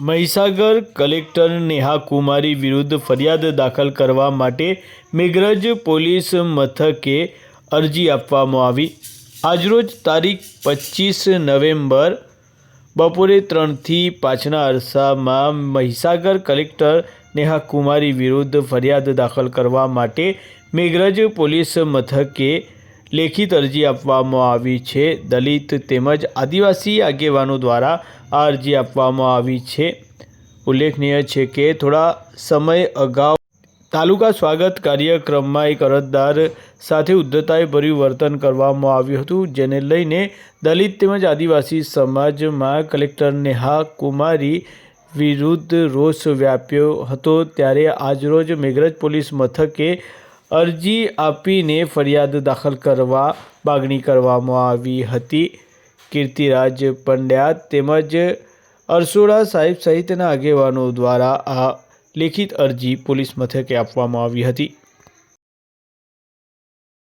Mahisagar collector Neha કુમારી વિરુદ્ધ ફરિયાદ દાખલ કરવા માટે મેઘરજ પોલીસ મથકે અરજી આપવામાં આવી. આજરોજ તારીખ પચીસ નવેમ્બર બપોરે ત્રણથી પાંચના અરસામાં મહીસાગર કલેક્ટર નેહા કુમારી વિરુદ્ધ ફરિયાદ દાખલ કરવા માટે મેઘરજ પોલીસ મથકે લેખિત અરજી આપવામાં આવી છે. દલિત તેમજ આદિવાસી આગેવાનો દ્વારા આ અરજી આપવામાં આવી છે. ઉલ્લેખનીય છે કે થોડા સમય અગાઉ તાલુકા સ્વાગત કાર્યક્રમમાં એક અરજદાર સાથે ઉદ્ધતાએ ભર્યું વર્તન કરવામાં આવ્યું હતું, જેને લઈને દલિત તેમજ આદિવાસી સમાજમાં કલેક્ટર નેહા કુમારી વિરુદ્ધ રોષ વ્યાપ્યો હતો. ત્યારે આજરોજ મેઘરજ પોલીસ મથકે અરજી આપીને ફરિયાદ દાખલ કરવા માગણી કરવામાં આવી હતી. કીર્તિરાજ પંડ્યા તેમજ અરસોડા સાહેબ સહિતના આગેવાનો દ્વારા આ લેખિત અરજી પોલીસ મથકે આપવામાં આવી હતી.